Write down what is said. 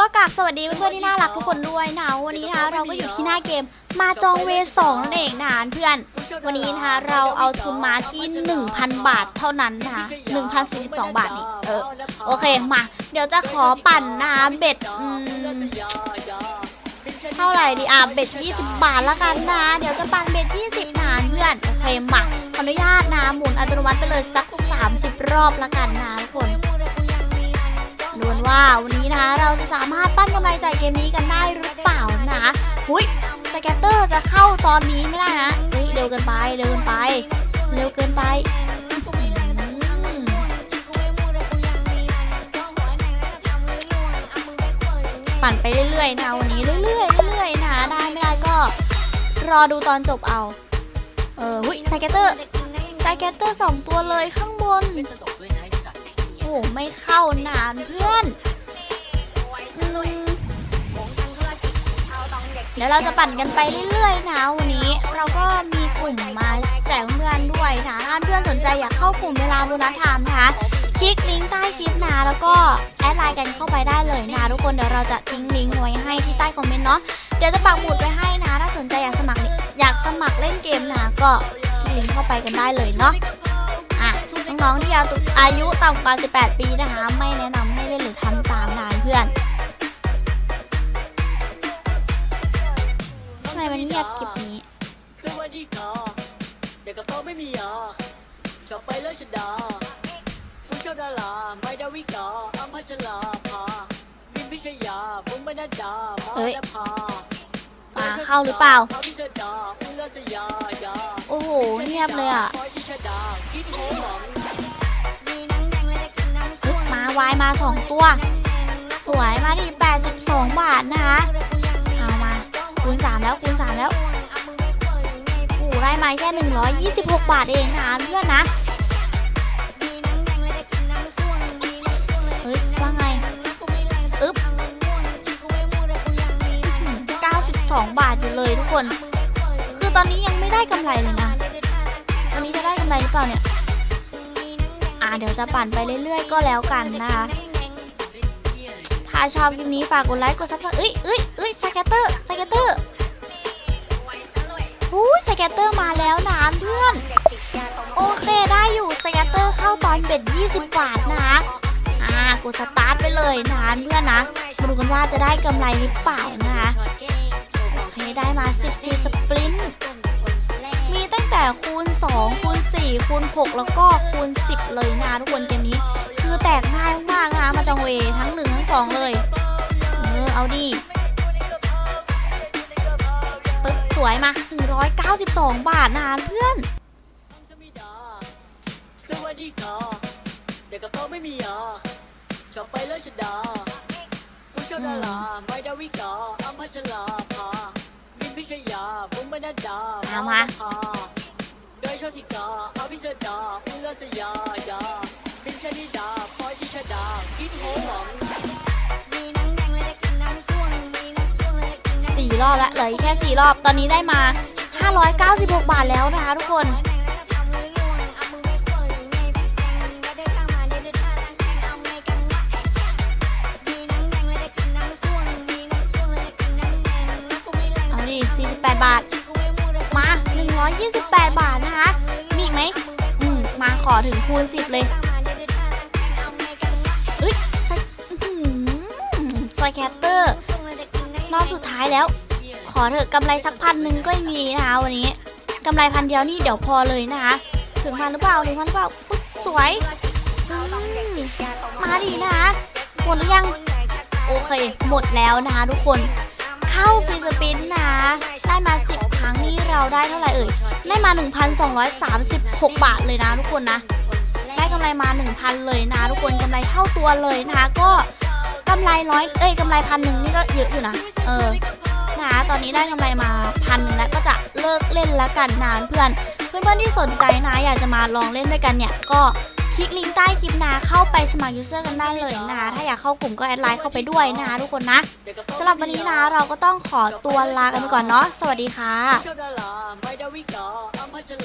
ก็กากสวัสดีเพื่อนๆที่น่ารักทุกคนด้วยนะวันนี้นะคะเราก็อยู่ที่หน้าเกมมาจองเวสองนั่นเองนะเพื่อน วันนี้นะคะเราเอาทุนมาที่ 1,000 บาทเท่านั้นนะคะ1,042 บาทนี่เออโอเคมา เดี๋ยวจะขอปั่นนะคะเบ็ดอืมเท่าไหร่ดีอะเบ็ด20 บาทละกันนะ เดี๋ยวจะปั่นเบ็ด20นานเพื่อนโอเคมาขออนุญาตนะหมุนอัตโนมัติไปเลยสัก 30 รอบละกันนะทุกคน ว่าวันนี้นะคะเราจะสามารถปั้นกำไรจากเกมนี้กันได้หรือเปล่านะหุยสแกตเตอร์จะเข้าตอนนี้ไม่ได้นะเฮ้ยเร็วเกินไปเร็วเกินไป เร็วเกินไปปั่นไปเรื่อยๆนะวันนี้เรื่อยๆเรื่อยๆนะได้ไม่ได้ก็รอดูตอนจบเอา เออหุยสแกตเตอร์สแกตเตอร์สองตัวเลยข้างบน ไม่เข้านานเพื่อนอืมเดี๋ยวเราจะปั่นกันไปเรื่อยๆนะวันนี้เราก็มีกลุ่มมาแจกเพื่อนด้วยนะถ้าเพื่อนสนใจอยากเข้ากลุ่มเวลาโบนัสไทม์นะคะคลิกลิงก์ใต้คลิปนะแล้วก็แอดไลน์กันเข้าไปได้เลยนะทุกคนเดี๋ยวเราจะทิ้งลิงก์ไว้ให้ที่ใต้คอมเมนต์เนาะเดี๋ยวจะปักหมุดไว้ให้นะ ถ้าสนใจอยากสมัครอยากสมัครเล่นเกมนะก็คลิกลิงก์เข้าไปกันได้เลยเนาะอะ น้องๆที่อายุต่ำกว่า 18 ปีนะคะ ไม่แนะนำให้เล่นหรือทำตามนานเพื่อนทำไมมันเงียบคลิปนี้สวัสดีค่ะเด็กกระโปรงไม่มีอะชอบไปแล้วชดาผู้ชอบดาราไม่ดาวิกาอัมพัชราภาวินพิชยาบุ้มบรรดามาเอ้ยดาเข้าหรือเปล่า โอ้โหเงียบเลยอะ วังปึ๊บมายมา 2 ตัว สวยมาดิ82 บาทนะคะ เอามาคูณ 3 แล้วคูณ 3 แล้วโอ้โหได้มาแค่ 126 บาทเองนะเพื่อนนะเฮ้ยว่าไงอึ๊บ92 บาทอยู่เลยทุกคน คือตอนนี้ยังไม่ได้กำไรเลยนะวันนี้จะได้กำไรหรือเปล่าเนี่ย เดี๋ยวจะปั่นไปเรื่อย ๆ ก็แล้วกันนะคะถ้าชอบคลิปนี้ฝากกดไลค์กดซับสไครต์เอ้ยเอ้ยเอ้ยสแกตเตอร์สแกตเตอร์อู้สแกตเตอร์มาแล้วนะเพื่อน โอเคได้อยู่สแกตเตอร์เข้าตอนเบ็ด20 บาทนะคะอ่ากดสตาร์ทไปเลยนะเพื่อนนะมาดูกันว่าจะได้กำไรหรือเปล่านะคะโอเคได้มา 10ฟรีสปรินต์มีตั้งแต่คูณ 2คูณ4คูณ6แล้วก็คูณ 10 เลยนะทุกคนเกมนี้ คือแตกง่ายมากๆนะมาจองเวทั้ง 1 ทั้ง 2 เลยเออเอาดีปึ๊บสวยมา 192 บาทนะเพื่อนสวัสดีค่ะเด็กกระโปรงไม่มีอะชอบไปแล้วชดาผู้ชอบดาราไม่ดาวิกาอัมพัชราภาวินพิชยาบุ้มบรรดาเอามา ชนิกาอภิสดาอุลสยายาพิมชนิดาพลอยพิชดาคิดโหหวังสี่รอบแล้วเหลืออีกแค่สี่รอบตอนนี้ได้มา 596 บาทแล้วนะคะทุกคนเอาดิ48 บาท มา 128 ถึงคูณ10เลยเอ้ยสแกตเตอร์รอบสุดท้ายแล้ว ขอเถอะกำไรสักพันหนึ่งก็ยังดีนะคะวันนี้กำไรพันเดียวนี่เดี๋ยวพอเลยนะคะ ถึงพันหรือเปล่าถึงพันหรือเปล่าปุ๊บสวยมาดีนะคะหมดหรือยัง โอเค หมดแล้วนะคะทุกคนาฟรีสปินนะ ได้มา 10 ครั้งนี่เราได้เท่าไหร่เอ่ย ได้มา 1,236 บาทเลยนะทุกคนนะ ได้กำไรมา 1,000 เลยนะ ทุกคนกำไรเท่าตัวเลยนะคะก็กำไรร้อยเอ้ยกำไรพันหนึ่งนี่ก็เยอะอยู่นะ เออนะตอนนี้ได้กำไรมาพันหนึ่งแล้วก็จะเลิกเล่นแล้วกันนะเพื่อน เพื่อนๆที่สนใจนะอยากจะมาลองเล่นด้วยกันเนี่ยก็ คลิกลิงก์ใต้คลิปนะเข้าไปสมัครยูเซอร์กันได้เลยนะคะถ้าอยากเข้ากลุ่มก็แอดไลน์เข้าไปด้วยนะคะทุกคนนะสำหรับวันนี้นะเราก็ต้องขอตัวลากันไปก่อนเนาะสวัสดีค่ะ